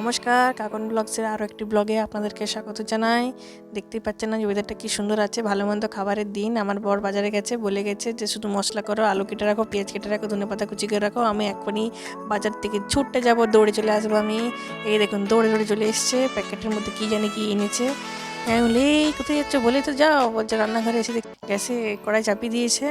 নমস্কার, কাকন ব্লগসের আরও একটি ব্লগে আপনাদেরকে স্বাগত জানাই। দেখতেই পাচ্ছেন না যে ওয়েদারটা কী সুন্দর আছে ভালো মন্দ খাবারের দিন। আমার বর বাজারে গেছে, বলে গেছে যে শুধু মশলা করো, আলু কেটে রাখো, পেঁয়াজ কেটে রাখো, ধনে পাতা কুচি করে রাখো। আমি এখনই বাজার থেকে ছুটতে যাব, দৌড়ে চলে আসব আমি। এই দেখুন, দৌড়ে দৌড়ে চলে এসছে, প্যাকেটের মধ্যে কী জানি কী এনেছে। আমি বলি কোথায় যাচ্ছ বলেই তো যাও। বলছে, রান্নাঘরে এসে গ্যাসে কড়াই চাপিয়ে দিয়েছে।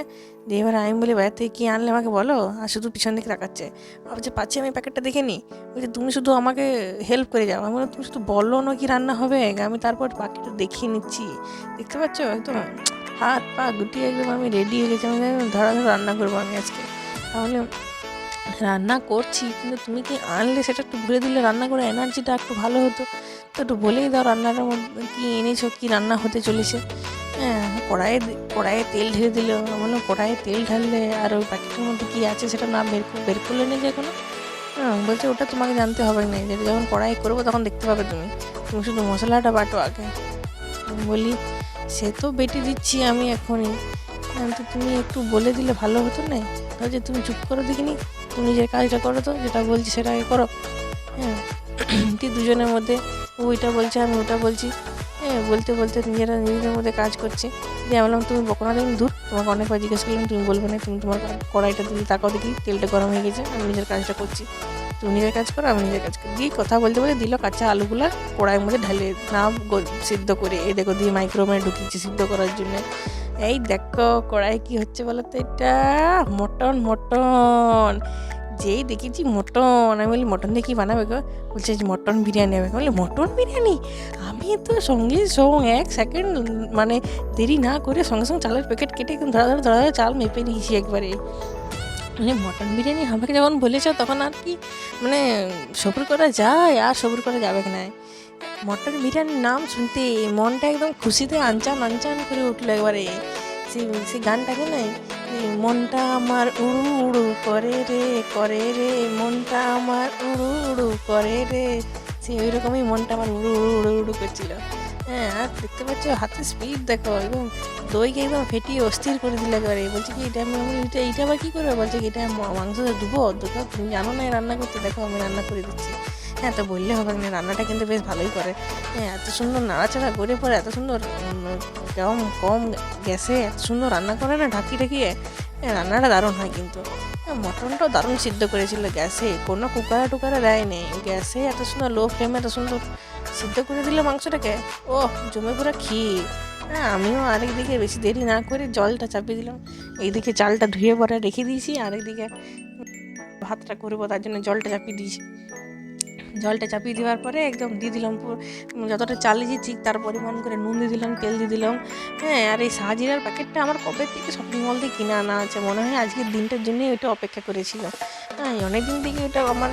দিয়ে এবার আমি বলি, বাইরে থেকে কী আনলে আমাকে বলো? আর শুধু পিছন দিকে তাকাচ্ছে। ভাবছে, পাচ্ছি আমি প্যাকেটটা দেখে নিই বলছে, তুমি শুধু আমাকে হেল্প করে যাও। আমি তুমি শুধু বলো না কি রান্না হবে? আমি তারপর বাকিটা দেখিয়ে নিচ্ছি। দেখতে পাচ্ছ? একদম হাত পা গুটিয়ে একদম আমি রেডি হয়ে গেছি। আমি ধরা ধরে রান্না করব আমি আজকে। তাহলে রান্না করছি কিন্তু তুমি কি আনলে? সেটা একটু বলে দিলে রান্না করে এনার্জিটা একটু ভালো হতো। তো একটু বলেই দাও রান্নাটার মধ্যে কী এনেছো কী রান্না হতে চলেছে? হ্যাঁ কড়াইয়ে কড়াইয়ে তেল ঢেলে দিল। বললাম কড়াইয়ে তেল ঢাললে আর ওই প্যাকেটের মধ্যে কী আছে সেটা না বের বের করলে না যে কোনো হ্যাঁ বলছে ওটা তোমাকে জানতে হবে না। যেটা যখন কড়াই করব তখন দেখতে পাবে তুমি। তুমি শুধু মশলাটা বাটো আগে। বলি সে তো বেটে দিচ্ছি আমি এখনই। হ্যাঁ, তো তুমি একটু বলে দিলে ভালো হতো না? যে তুমি চুপ করো দেখিনি? নিজের কাজটা করো তো, যেটা বলছি সেটা আগে করো। হ্যাঁ। কি দুজনের মধ্যে ওইটা বলছে, আমি ওটা বলছি। হ্যাঁ বলতে বলতে নিজেরা নিজেদের মধ্যে কাজ করছে। দিয়ে বললাম, তুমি বকো না দেখুন দূর তোমাকে অনেকবার জিজ্ঞেস করলাম, তুমি বলবে না, তুমি তোমার কড়াইটা দিলে তাকাও দেখি, তেলটা গরম হয়ে গেছে, আমি নিজের কাজটা করছি। তুমি নিজের কাজ করো, আমি নিজের কাজ করি। দিয়ে কথা বলতে বলতে দিল কাঁচা আলুগুলো কড়াইয়ের মধ্যে ঢালে না সিদ্ধ করে এ দেখো দিয়ে মাইক্রোওভেনে ঢুকিয়েছি সিদ্ধ করার জন্য। এই দেখো, কড়াই কি হচ্ছে বলো তো এটা? Mutton mutton. যেই দেখেছি মটন। আমি বলি, মটন দিয়ে কি বানাবে গো? বলছে মটন বিরিয়ানি হবে। বলি, মটন বিরিয়ানি? আমি তো সঙ্গে, সঙ্গ এক সেকেন্ড মানে দেরি না করে সঙ্গে সঙ্গে চালের প্যাকেট কেটে একদম ধরা ধরা ধরা ধরা চাল মেপে নিয়েছি একবারে। মানে মটন বিরিয়ানি আমাকে যখন বলেছ, তখন আর কি মানে সবুর করা যায়, আর সবুর করা যাবে না? মটন বিরিয়ানির নাম শুনতে মনটা একদম খুশিতে আনচান আনচান করে উঠল একবারে সেই সেই গানটাকে নাই? মনটা আমার উড়ু উড়ু করে রে করে রে। মনটা আমার উড়ু উড়ু করে রে। সে ওই রকমই মনটা আমার উড়ু উড়ু উড়ু উড়ু করছিল। হ্যাঁ আর দেখতে পাচ্ছ হাতে স্পিড দেখো, একদম দইকে একদম ফেটিয়ে অস্থির করে দিলে একেবারে। বলছে কি, এটা আমি এটা এইটা আবার কী করবে? বলছে কি, এটা মাংস দুবো দেখো তুমি জানো না রান্না করতে, দেখো আমি রান্না করে দিচ্ছি। হ্যাঁ তো বললে হবে না রান্নাটা কিন্তু বেশ ভালোই করে। হ্যাঁ এত সুন্দর নাড়াচাড়া করে পরে এত সুন্দর কম কম গ্যাসে এত সুন্দর রান্না করে না ঢাকি ঢাকিয়ে হ্যাঁ রান্নাটা দারুণ হয় কিন্তু। হ্যাঁ, মটনটাও দারুণ সিদ্ধ করেছিল গ্যাসে কোনো কুকারে টুকারে দেয়নি। গ্যাসে এত সুন্দর লো ফ্লেমে এত সুন্দর সিদ্ধ করে দিল মাংসটাকে ও জমে পুরো ক্ষীর। হ্যাঁ আমিও আরেকদিকে বেশি দেরি না করে জলটা চাপিয়ে দিলাম। এইদিকে চালটা ধুয়ে পরে রেখে দিয়েছি আরেকদিকে ভাতটা করব তার জন্য জলটা চাপিয়ে দিয়েছি। জলটা চাপিয়ে দেওয়ার পরে একদম দিয়ে দিলাম যতটা চাল দিয়েছি তার পরিমাণ করে নুন দিয়ে দিলাম তেল দিয়ে দিলাম। হ্যাঁ আর এই সাহাজিরার প্যাকেটটা আমার কবে থেকে শপিং মল থেকে কিনে আনা আছে মনে হয় আজকের দিনটার জন্যই ওইটা অপেক্ষা করেছিল। হ্যাঁ অনেক দিন থেকে ওটা আমার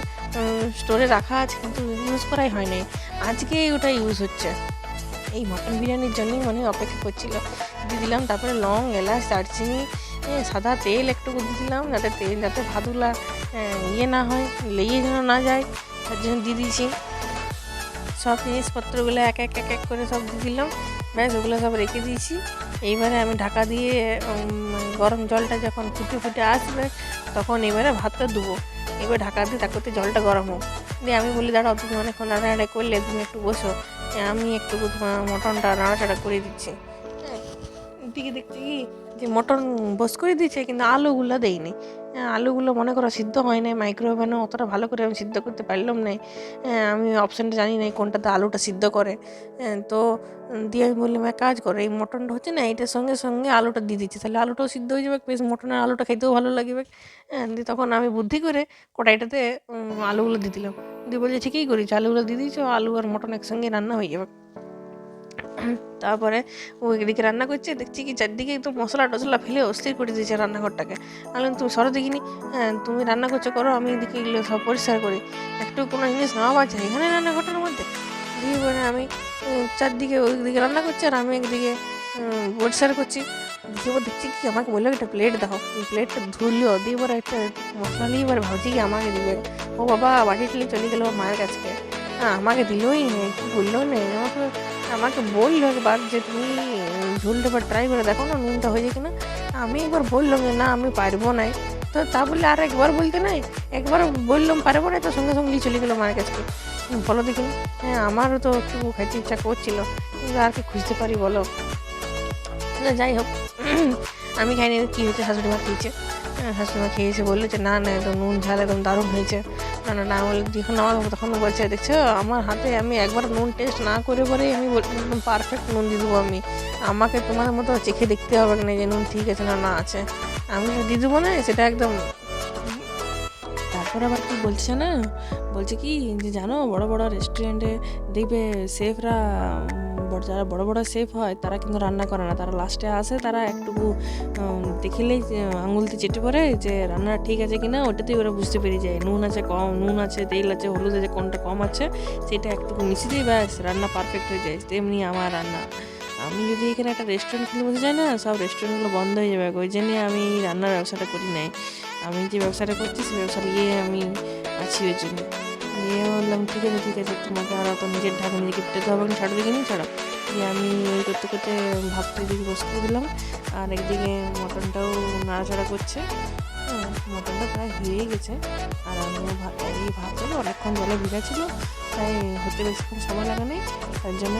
স্টোরে রাখা আছে কিন্তু ইউজ করাই হয়নি। আজকেই ওটা ইউজ হচ্ছে। এই মটন বিরিয়ানির জন্যই মনে হয় অপেক্ষা করছিল। দিয়ে দিলাম তারপরে লং এলাচ দারচিনি এ, সাদা তেল একটু দিয়ে দিলাম যাতে তেল যাতে ভাদুলা আহ, ইয়ে না হয় লেগে যেন না যায়। তার জন্য দিয়ে দিয়েছি সব জিনিসপত্রগুলো এক এক এক এক করে সব দিয়ে দিলাম। ব্যাস, ওগুলো সব রেখে দিয়েছি। এইবারে আমি ঢাকা দিয়ে গরম জলটা যখন ফুটে ফুটে আসবে, তখন এবারে ভাতটা দেবো এবার ঢাকা দিয়ে তাকে জলটা গরম হোক। দিয়ে আমি বলি, দাঁড়াও, তুমি অনেকক্ষণ নাড়াড়া করলে, তুমি একটু বসো। আমি একটু মটনটা নাড়াচাড়া করে দিচ্ছি। হ্যাঁ দিকে দেখছি কি, যে মটন বস করে দিয়েছে, কিন্তু আলুগুলো দেয়নি। আলুগুলো মনে করো সিদ্ধ হয় নাই মাইক্রোওভেনে অতটা ভালো করে আমি সিদ্ধ করতে পারলাম না হ্যাঁ আমি অপশানটা জানি না কোনটাতে আলুটা সিদ্ধ করে। হ্যাঁ তো দিয়ে আমি বললাম, এক কাজ করে, এই মটনটা হচ্ছে না এটার সঙ্গে সঙ্গে আলুটা দিয়ে দিচ্ছি। তাহলে আলুটাও সিদ্ধ হয়ে যাবে, বেশ মটনের আলুটা খেতেও ভালো লাগবে। হ্যাঁ দিয়ে তখন আমি বুদ্ধি করে কড়াইটাতে আলুগুলো দিয়ে দিলাম। দিয়ে বলছে, ঠিকই করেছি, আলুগুলো দিয়ে দিয়েছ, আলু আর মটন একসঙ্গে রান্না হয়ে যাবে। তারপরে ও এদিকে রান্না করছে, দেখছি কি চারদিকে একদম মশলা টশলা ফেলে অস্থির করে দিয়েছে রান্নাঘরটাকে। আমি তুমি সরো দেখিনি। হ্যাঁ তুমি রান্না করছ, করো। আমি এদিকে এগুলো সব পরিষ্কার করি। একটু কোনো জিনিস নাও আছে এখানে রান্নাঘরটার মধ্যে? দিয়ে পরে আমি চারদিকে ওইদিকে রান্না করছি আর আমি একদিকে পরিষ্কার করছি। দিয়ে দেখছি কি আমাকে বলল, একটা প্লেট দাও। প্লেটটা ধুলো, দিয়ে এবার একটা মশলা নিয়ে এবার ভাবছি কি আমাকে দিবে। ও বাবা, বাটি টেলে চলে গেলো মায়ের কাছে। হ্যাঁ আমাকে দিলই না, কি বলল না? আমাকে আমাকে বলল একবার যে তুমি উম, ঝোলটা এবার ট্রাই করে দেখো না নুনটা হয়ে যায় কিনা। আমি একবার বললাম যে না আমি পারব না। তো তা বললে আর একবার বলতে নাই। একবার বললাম পারব না? তো সঙ্গে সঙ্গেই চলে গেলো মায়ের কাছে। বলো দেখি। হ্যাঁ আমারও তো একটু খাইতে ইচ্ছা করছিল। কিন্তু আর কি খুঁজতে পারি বলো। যাই হোক। আমি খাইনি কী হয়েছে? শাশুড়ি মা খেয়েছে। হ্যাঁ শাশুড়ি মা খেয়েছে বলল যে না না একদম নুন ঝাল একদম দারুণ হয়েছে। না বলে যখন আমার তখন বলছে দেখছ, আমার হাতে আমি একবার নুন টেস্ট না করে পরেই আমি একদম পারফেক্ট নুন দিয়ে দেবো আমি। আমাকে তোমার মতো চেখে দেখতে হবে না যে নুন ঠিক আছে না না আছে। আমি দিয়ে দেবো না, সেটা একদম তারপর আবার কি বলছে না? বলছে কি যে জানো, বড় বড় রেস্টুরেন্টে দেখবে শেফরা বড় যারা বড় বড় শেফ হয়, তারা কিন্তু রান্না করে না। তারা লাস্টে আসে তারা একটুকু দেখিলেই আঙুলতে চেটে পড়ে যে রান্নাটা ঠিক আছে কিনা? ওটাতেই ওরা বুঝতে পেরে যায়। নুন আছে, কম, নুন আছে, তেল আছে, হলুদ আছে, কোনটা কম আছে, সেটা একটুকু মিশিয়ে দিই ব্যাস, রান্না পারফেক্ট হয়ে যায়। তেমনি আমার রান্না। আমি যদি এখানে একটা রেস্টুরেন্ট খুলে বসে যাই না, সব রেস্টুরেন্টগুলো বন্ধ হয়ে যাবে। ওই জন্যে আমি রান্নার ব্যবসাটা করি নাই। আমি যে ব্যবসাটা করছি সেই ব্যবসাটা গিয়ে আমি আছি ওই জন্য। দিয়ে বললাম ঠিক আছে ঠিক আছে তোমাকে আর অত নিজের ঢাকা নিজেকে পেতে হবে না ছাড়ো নিই ছাড়ো। দিয়ে আমি ওই করতে করতে ভাতটা দিকে বসতে দিলাম। আর একদিকে মটনটাও নাড়াচাড়া করছে। হ্যাঁ, মটনটা প্রায় হয়েই গেছে। আর আমিও ভাত এই ভাতগুলো অনেকক্ষণ জলে ভিজা ছিল তাই হতে বেশিক্ষণ সময় লাগে নেই। তার জন্য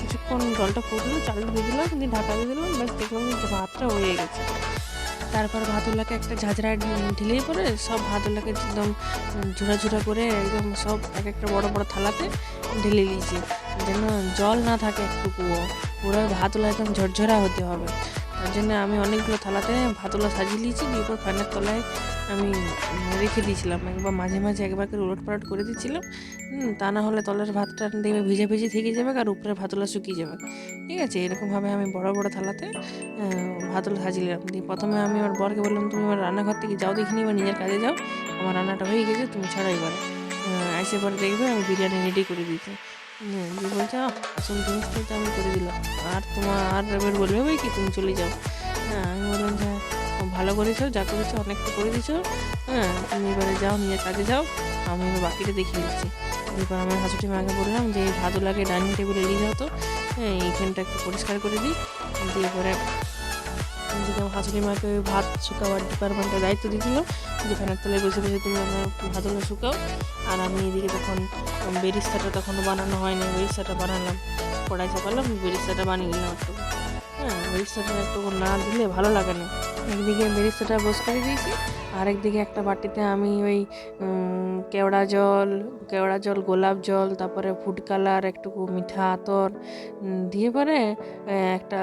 কিছুক্ষণ জলটা ফুটলো চালটা দিয়ে দিলাম দিয়ে ঢাকা দিয়ে দিলাম ব্যাস দেখলাম ভাতটা হয়ে গেছে। তারপর ভাতুল্লাকে একটা ঝাঁঝরা ঢেলেই পরে সব ভাতুল্লাকে একদম ঝুড়া ঝুড়া করে একদম সব এক একটা বড় বড় থালাতে ঢেলে নিয়েছি যেন জল না থাকে একটুকুও পুরো ভাতুলা একদম ঝরঝরা হতে হবে। তার জন্য আমি অনেকগুলো থালাতে ভাতগুলো সাজিয়ে নিয়েছি দিয়ে পর ফ্যানের তলায় আমি রেখে দিয়েছিলাম। একবার মাঝে মাঝে একবার করে উলট পালট করে দিচ্ছিলাম তা না হলে তলের ভাতটা দেখবে ভিজে ভিজে থেকে যাবে আর উপরে ভাতগুলো শুকিয়ে যাবে। ঠিক আছে এরকমভাবে আমি বড় বড় থালাতে আহ, ভাতগুলো সাজিলাম দিয়ে প্রথমে আমি আমার বরকে বললাম তুমি আমার রান্নাঘর থেকে যাও দেখিনি এবার নিজের কাজে যাও। আমার রান্নাটা হয়ে গেছে তুমি ছাড়াই এবার। এসে পরে দেখবে আমি বিরিয়ানি রেডি করে দিয়েছি। হুম, দিয়ে বলছে "আহ, আসল জিনিসটাই তো আমি করে দিলাম। আর তোমার আর এবার বলবে ভাই কি তুমি চলে যাও? হ্যাঁ আমি বললাম যে "হ্যাঁ, ভালো করেছ যা করেছ অনেকটা করে দিছো হ্যাঁ তুমি এবারে যাও নিজের কাজে যাও। আমি এবার বাকিটা দেখিয়ে দিচ্ছি। এরপর আমার হাসুটি মাকে বললাম যে ভালো লাগে ডাইনিং টেবিলে নিয়ে যাও তো। হ্যাঁ এইখানটা একটু পরিষ্কার করে দিই। দিয়ে পরে এদিকে আমার শাশুড়িমাকে ভাত শুকাবার ডিপার্টমেন্টের দায়িত্ব দিয়েছিল। যে ফ্যানের তলায় বসে বসে তুমি আমার ভাতগুলো শুকাও। আর আমি এদিকে তখন বেরিস্তাটা তখনও বানানো হয়নি। বেরিস্তাটা বানালাম কড়াই চাপালাম বেরিস্তাটা বানিয়ে নিলাম একটু। হ্যাঁ বেরিস্তাটা একটু না দিলে ভালো লাগে না। একদিকে বেরিস্তাটা বস করে দিয়েছি আর একদিকে একটা বাটিতে আমি ওই কেওড়া জল কেওড়া জল, গোলাপ জল, তারপরে ফুড কালার একটুকু মিঠা আতর দিয়ে পরে একটা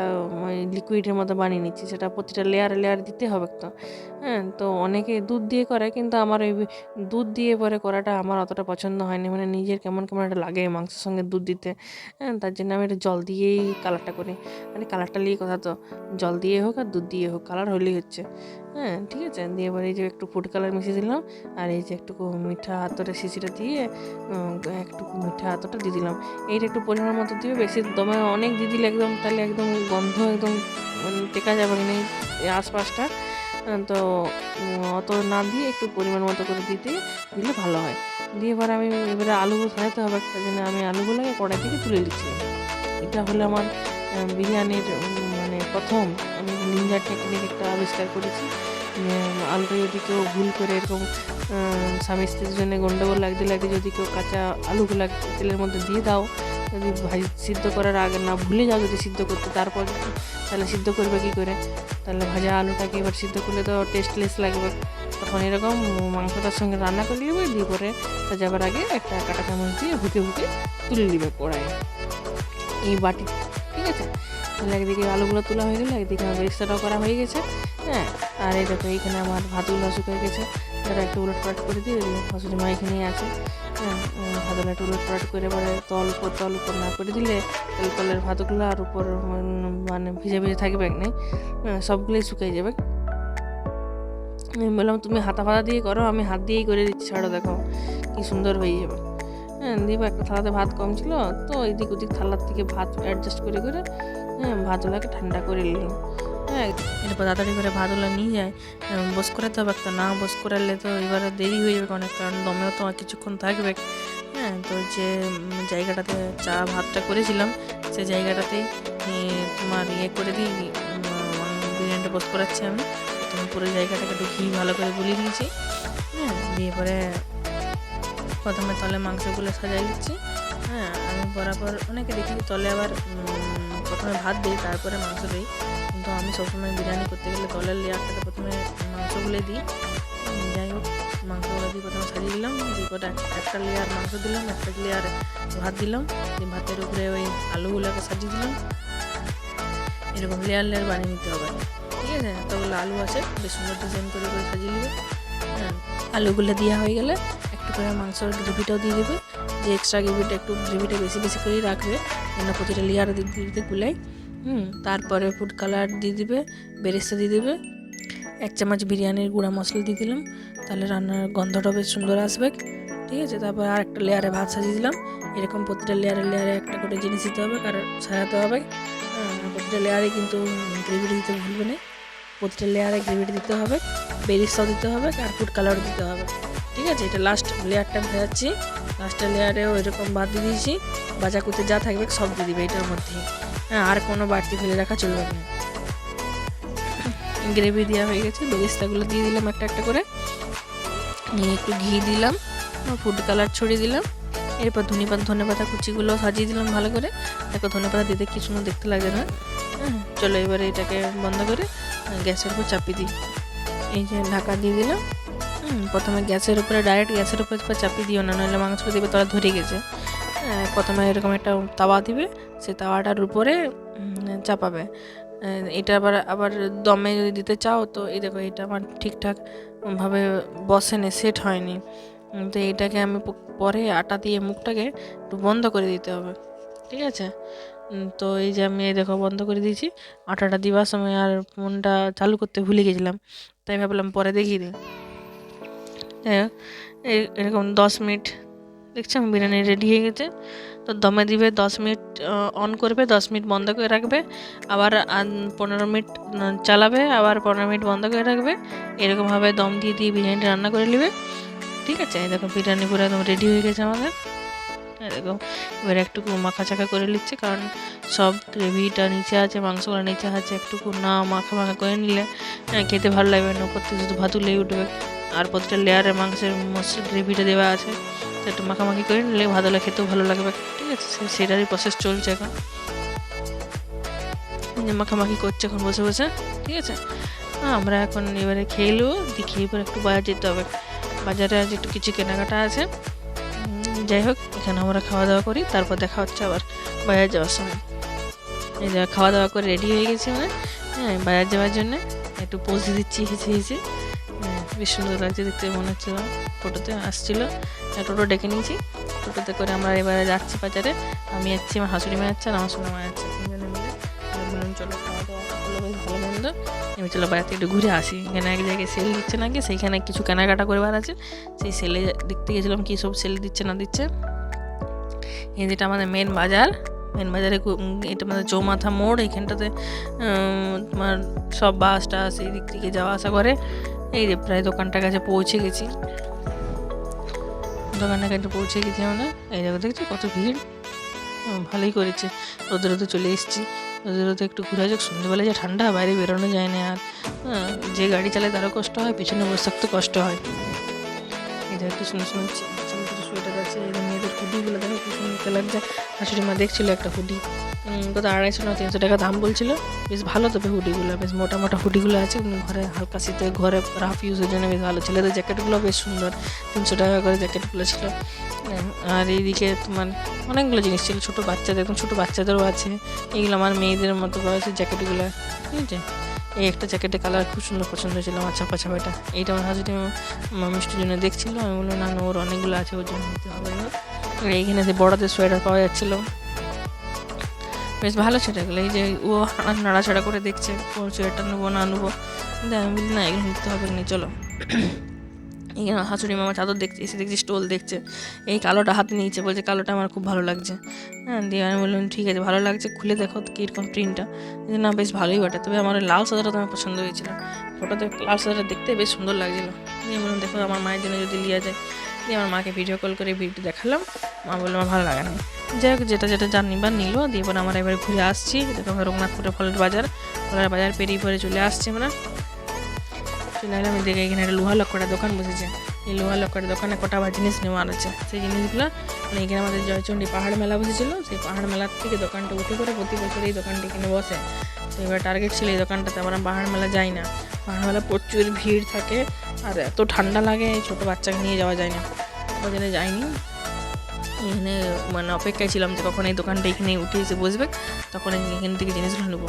ওই লিকুইডের মতো বানিয়ে নিচ্ছি, সেটা প্রতিটা লেয়ারে লেয়ার দিতে হবে তো। হ্যাঁ তো অনেকে দুধ দিয়ে করে, কিন্তু আমার ওই দুধ দিয়ে পরে করাটা আমার অতটা পছন্দ হয়নি মানে নিজের কেমন কেমন একটা লাগে মাংসের সঙ্গে দুধ দিতে। হ্যাঁ তার জন্য আমি এটা জল দিয়েই কালারটা করি। মানে কালারটা নিয়ে কথা তো, জল দিয়ে হোক আর দুধ দিয়ে হোক কালার হলেই হচ্ছে। হ্যাঁ ঠিক আছে? দিয়ে এবার এই যে একটু ফুড কালার মিশিয়ে দিলাম। আর এই যে একটু মিঠা আতরের শিশিটা দিয়ে একটু মিঠা আতরটা দিয়ে দিলাম। এইটা একটু পরিমাণ মতো দিবে বেশি দমে অনেক দিয়ে দিলে একদম, তাহলে একদম গন্ধ একদম মানে টেকা যাবে না এই- আশপাশটা। তো অত না দিয়ে একটু পরিমাণ মতো করে দিতে দিলে ভালো হয়। দিয়ে এবার আমি, এবারে আলুগুলো সাজাতে হবে তার জন্য। আমি আলুগুলোকে কড়াই থেকে তুলে দিচ্ছিলাম এটা হলো আমার বিরিয়ানির মানে প্রথম আমি নিঞ্জার টেকনিক একটা আবিষ্কার করেছি। আলুটা যদি কেউ ভুল করে এরকম স্বামী স্ত্রীর জন্য গন্ডগোল লাগতে লাগতে যদি কেউ কাঁচা আলুগুলা তেলের মধ্যে দিয়ে দাও, যদি ভাই সিদ্ধ করার আগে না ভুলে যাও যদি সিদ্ধ করতে, তারপর তাহলে সিদ্ধ করবে কী করে? তাহলে ভাজা আলুটাকে এবার সিদ্ধ করলে তো টেস্টলেস লাগবে। তখন এরকম মাংসটার সঙ্গে রান্না করে নেবে দিয়ে পরে সাজাবার আগে একটা কাটা চামচ দিয়ে ভুকে ভুকে তুলে নেবে কড়াইয়ে। এই বাটি তাহলে একদিকে আলুগুলো তোলা হয়ে গেলে একদিকে আমার বেরেস্তাটাও করা হয়ে গেছে হ্যাঁ? আর এই দেখো এখানে আমার ভাতগুলো শুকিয়ে গেছে। তারা একটু উলট পালট করে দিয়ে শাশুড়ি মা এখানেই আছে হ্যাঁ? ভাতগুলো একটু উলট করে এবারে তল উপর তল উপর না করে দিলে তাহলে তলের ভাতগুলো আর উপর মানে ভিজে ভিজে থাকবে না হ্যাঁ, সবগুলোই শুকিয়ে যাবে। আমি বললাম তুমি হাতা ফাতা দিয়ে করো আমি হাত দিয়েই করে দিচ্ছি ছাড়ো দেখো কি সুন্দর হয়ে যাবে। হ্যাঁ দিব একটা থালাতে ভাত কম ছিল তো এদিক ওদিক থালার থেকে ভাত অ্যাডজাস্ট করে করে হ্যাঁ ভাতগুলোকে ঠান্ডা করে নিলাম হ্যাঁ এরপর তাড়াতাড়ি করে ভাতগুলো নিয়ে যায়। বস করাতে হবে, একটা না বস করালে তো এবারে দেরি হয়ে যাবে অনেক কারণ দমেও তো কিছুক্ষণ থাকবে। হ্যাঁ তো যে জায়গাটাতে চা, ভাতটা করেছিলাম সেই জায়গাটাতেই তোমার ইয়ে করে দিই বিরিয়ানিটা বস করাচ্ছি আমি। তুমি পুরো জায়গাটাকে একটু ঘি ভালো করে গুলিয়ে দিয়েছি হ্যাঁ দিয়ে পরে প্রথমে তলে মাংসগুলো সাজাই দিচ্ছি। হ্যাঁ আমি বরাবর অনেকে দেখি তলে আবার প্রথমে ভাত দিই, তারপরে মাংস দিই। কিন্তু আমি সবসময় বিরিয়ানি করতে গেলে তলের লেয়ারটাতে প্রথমে মাংসগুলো দিই। যাই হোক, মাংসগুলো দিয়ে প্রথমে সাজিয়ে দিলাম। দিয়ে কটা একটা লেয়ার মাংস দিলাম, একটা লেয়ার ভাত দিলাম। দিয়ে ভাতের উপরে ওই আলুগুলোকে সাজিয়ে দিলাম। এরকম লেয়ার লেয়ার বানিয়ে নিতে হবে। ঠিক আছে? এতগুলো আলু আছে, বেশ সুন্দর ডিজাইন করে করে সাজিয়ে হ্যাঁ আলুগুলো দেওয়া হয়ে গেলে একটু করে মাংসের গ্রেভিটাও দিয়ে দেবে। যে এক্সট্রা গ্রেভিটা একটু গ্রেভিটা বেশি বেশি করেই রাখবে যেন প্রতিটা লেয়ার দিতে গুলাই। হুম তারপরে ফুড কালার দিয়ে দিবে বেরেস্তা দিয়ে দেবে। এক চামচ বিরিয়ানির গুঁড়া মশলা দিয়ে দিলাম তাহলে রান্নার গন্ধটা বেশ সুন্দর আসবে। ঠিক আছে তারপর আর একটা লেয়ারে ভাত সাজিয়ে দিলাম। এরকম প্রতিটা লেয়ারে লেয়ারে একটা করে জিনিস দিতে হবে কারণ সাজাতে হবে। হ্যাঁ, প্রতিটা লেয়ারে কিন্তু গ্রেভিটা দিতে ভুলবে না। প্রতিটা লেয়ারে গ্রেভিটা দিতে হবে বেরিস্তাও দিতে হবে আর ফুড কালার দিতে হবে। ঠিক আছে এটা লাস্ট লেয়ারটা ভেজাচ্ছি লাস্টের লেয়ারেও এরকম বাদ দিয়ে দিয়েছি। বাজা কুতে যা থাকবে সব দিয়ে দিবে এটার মধ্যে। হ্যাঁ আর কোনো বাড়তি ফেলে রাখা চলবে না। গ্রেভি দেওয়া হয়ে গেছে, বেরিস্তাগুলো দিয়ে দিলাম একটা একটা করে। নিয়ে একটু ঘি দিলাম, ফুড কালার ছড়িয়ে দিলাম। এরপর ধনে পাতা ধনে পাতা কুচিগুলো সাজিয়ে দিলাম ভালো করে। দেখো ধনে পাতা দিতে কি সুন্দর দেখতে লাগে না। হ্যাঁ চলো এবারে এটাকে বন্ধ করে গ্যাসের উপর চাপিয়ে দিই। এই যে ঢাকা দিয়ে দিলাম। প্রথমে গ্যাসের উপরে ডাইরেক্ট গ্যাসের উপরে চাপিয়ে দিও না নাহলে মাংস দিবে তারা ধরে গেছে। হ্যাঁ, প্রথমে এরকম একটা তাওয়া দিবে সেই তাওয়াটার উপরে চাপাবে। এটা আবার আবার দমে যদি দিতে চাও তো এই দেখো এটা আমার ঠিকঠাক ভাবে বসে নে সেট হয়নি। তো এটাকে আমি পরে আটা দিয়ে মুখটাকে একটু বন্ধ করে দিতে হবে ঠিক আছে? তো এই যে আমি এই দেখো বন্ধ করে দিয়েছি। আটাটা দিবার সময় আর ফোনটা চালু করতে ভুলে গেছিলাম তাই ভাবলাম পরে দেখিয়ে দিই। যাই হোক, এরকম দশ মিনিট দেখছি আমার বিরিয়ানি রেডি হয়ে গেছে। তো দমে দিবে দশ মিনিট অন করবে দশ মিনিট বন্ধ করে রাখবে। আবার পনেরো মিনিট চালাবে আবার পনেরো মিনিট বন্ধ করে রাখবে। এরকমভাবে দম দিয়ে দিয়ে বিরিয়ানিটা রান্না করে নেবে। ঠিক আছে? দেখো বিরিয়ানি পুরো একদম রেডি হয়ে গেছে আমাদের। দেখো এবার একটুকু মাখা চাকা করে নিচ্ছে কারণ সব গ্রেভিটা নিচে আছে মাংসগুলো নিচে আছে। একটুকু না মাখা মাখা করে নিলে হ্যাঁ, খেতে ভালো লাগবে না। থেকে শুধু ভাতুলেই উঠবে। আর প্রতিটা লেয়ারে মাংসের মশলা গ্রেভিটা দেওয়া আছে। তো একটু মাখামাখি করে নিলে ভাতলা খেতেও ভালো লাগবে। ঠিক আছে সেটারই প্রসেস চলছে এখন। মাখামাখি করছে এখন বসে বসে, ঠিক আছে? আমরা এখন এবারে দিয়ে খেয়ে পরে একটু বাজার যেতে হবে। বাজারে আজ একটু কিছু কেনাকাটা আছে। যাই হোক, এখানে আমরা খাওয়া দাওয়া করি, তারপর দেখা হচ্ছে আবার বাজার যাওয়ার সময়। এই যে খাওয়া দাওয়া করে রেডি হয়ে গেছি আমরা। হ্যাঁ বাজার যাওয়ার জন্য একটু পোজ দিচ্ছি হেসে হেসে বেশ সুন্দর লাগছে দেখতে মনে হচ্ছিল টোটোতে আসছিল টোটো ডেকে নিয়েছি। টোটোতে করে আমরা এবারে যাচ্ছি বাজারে। আমি যাচ্ছি আমার হাসুড়ি মা যাচ্ছে আর আমার সোনা মা যাচ্ছে, তিনজনে মিলে। বললাম, চলো খাওয়া দাওয়া ভালো মন্দ। আমি চলো বাড়িতে একটু ঘুরে আসি। এখানে এক জায়গায় সেল দিচ্ছে নাকি, সেইখানে কিছু কেনাকাটা করবার আছে। সেই সেলে দেখতে গেছিলাম কী সব সেল দিচ্ছে না দিচ্ছে। এই যেটা আমাদের মেন বাজার মেন বাজারে এটা আমাদের চৌমাথা মোড়। এখানটাতে তোমার সব বাস টাস এই দিক থেকে যাওয়া আসা করে। এই যে প্রায় দোকানটার কাছে পৌঁছে গেছি। দোকানের কাছে পৌঁছে গেছি আমরা এই জায়গা দেখছি কত ভিড়? ভালোই করেছে। রোদে রোদে চলে এসেছি। রোদে রোদে একটু ঘুরে যাক সন্ধ্যেবেলা যে ঠান্ডা বাইরে বেরোনো যায় না আর। হ্যাঁ, যে গাড়ি চালায় তারও কষ্ট হয় পিছনে বসে থাকতে কষ্ট হয়। এই জায়গায় একটু ছোটো ছোটো সোয়েটার আছে মেয়েদের হুডিগুলো দেখো কি সুন্দর কালার যায়। শাশুড়ি মা দেখছিল একটা হুডি। কত আড়াইশো না তিনশো টাকা দাম বলছিল। বেশ ভালো তবে হুডিগুলো, বেশ মোটা মোটা হুডিগুলো আছে। ঘরে হালকা শীতে ঘরে রাফ ইউজের জন্য বেশ ভালো। ছেলেদের জ্যাকেটগুলো বেশ সুন্দর, তিনশো টাকা করে জ্যাকেটগুলো ছিল। আর এইদিকে তোমার অনেকগুলো জিনিস ছিল, ছোটো বাচ্চাদের, একদম ছোটো বাচ্চাদেরও আছে। এইগুলো আমার মেয়েদের মতো বয়সের জ্যাকেটগুলো ঠিক আছে এই একটা জ্যাকেটের কালার খুব সুন্দর পছন্দ হয়েছিল আমার ছাপা ছাপাটা। এইটা আমার হাজুটি মিষ্টির জন্য দেখছিল। আমি বললাম, না ওর অনেকগুলো আছে, ওর জন্য নিতে হবে না। এইখানে যে বড়দের সোয়েটার পাওয়া যাচ্ছিল, বেশ ভালো সেটাগুলো এই যে ও নাড়াচাড়া করে দেখছে কোন সোয়েটার নেব না, নেব? কিন্তু আমি বলি না, এগুলো নিতে হবে না, চলো। হাঁচুরি মামা চাদর দেখছে, এসে দেখছি স্টোল দেখছে। এই কালোটা হাতে নিয়েছে, বলছে কালোটা আমার খুব ভালো লাগছে। হ্যাঁ দিয়ে আমি বললাম, ঠিক আছে, ভালো লাগছে, খুলে দেখো তো কীরকম প্রিন্টটা। না, বেশ ভালোই বটে। তবে আমার লাল সাদাটা তোমার পছন্দ হয়েছিল। ফটোতে লাল সাদাটা দেখতে বেশ সুন্দর লাগছিল। দিয়ে বললাম, দেখো, আমার মায়ের জন্য যদি লিয়া যায়। দিয়ে আমার মাকে ভিডিও কল করে ভিডিও দেখালাম। মা বলল, আমার ভালো লাগে না। যাই হোক, যেটা যেটা যার নিবার নিল, দিয়ে এবার আমরা এবারে ঘুরে আসছি। দেখো আমরা রঘুনাথপুরে ফলের বাজার ফলের বাজার পেরিয়ে পরে চলে আসছি আমরা। চলে এলাম এখানে একটা লোহা লক্কটা দোকান বসেছে। এই লোহা লকারের দোকানে কটা আবার জিনিস নেওয়ার আছে। সেই জিনিসগুলো মানে এখানে আমাদের জয়চণ্ডী পাহাড় মেলা বসেছিল। সেই পাহাড় মেলার থেকে দোকানটা উঠে করে প্রতি বছর এই দোকানটি কিনে বসে। তো এবার টার্গেট ছিল এই দোকানটাতে। আমরা পাহাড় মেলা যাই না। পাহাড় মেলা প্রচুর ভিড় থাকে। আর এত ঠান্ডা লাগে, এই ছোটো বাচ্চাকে নিয়ে যাওয়া যায় না। ওই জন্য যাইনি। এখানে মানে অপেক্ষায় ছিলাম যে কখন এই দোকানটা এখানে উঠে এসে বসবে, তখন এখান থেকে জিনিসগুলো নেব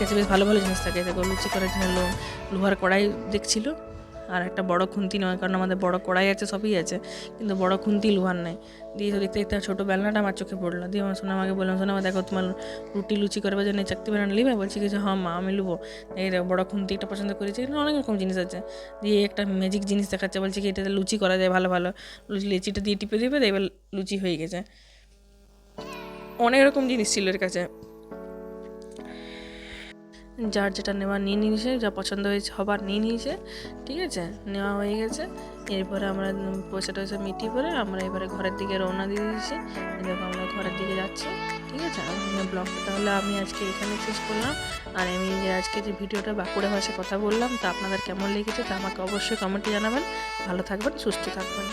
কাছে বেশ ভালো ভালো জিনিস থাকে। দেখো, লুচি করার জন্য লোহার কড়াই দেখছিল। আর একটা বড় খুন্তি নয়, কারণ আমাদের বড় কড়াই আছে, সবই আছে, কিন্তু বড় খুন্তি লোহার নাই। দিয়ে তো দেখতে দেখতে ছোটো বেলনাটা আমার চোখে পড়ল। দিয়ে আমার শোনা আমাকে বললাম শোনা দেখো তোমার রুটি লুচি করবার জন্য চাকতি বেলানা নিবে? বলছি কি যে হ্যাঁ মা, আমি নেব এই বড় খুন্তিটা পছন্দ করেছি অনেক রকম জিনিস আছে। দিয়ে একটা ম্যাজিক জিনিস দেখাচ্ছে, বলছে কি এটাতে লুচি করা যায়, ভালো ভালো। লুচি, লেচিটা দিয়ে টিপে দিবে এবার লুচি হয়ে গেছে। অনেক রকম জিনিস ছিল এর কাছে। যার যেটা নেওয়া নিয়ে নিয়েছে, যা পছন্দ হয়েছে, হবার নিয়ে নিয়েছে, ঠিক আছে? নেওয়া হয়ে গেছে। এরপরে আমরা পয়সা টয়সা মিটিয়ে পরে আমরা এবারে ঘরের দিকে রওনা দিয়ে দিয়েছি। দেখো আমরা ঘরের দিকে যাচ্ছি, ঠিক আছে? ব্লগটা, তাহলে আমি আজকে এখানে শেষ করলাম। আর আমি যে আজকে যে ভিডিওটা বাঁকুড়া ভাষায় কথা বললাম, তা আপনাদের কেমন লেগেছে তা আমাকে অবশ্যই কমেন্টে জানাবেন। ভালো থাকবেন, সুস্থ থাকবেন।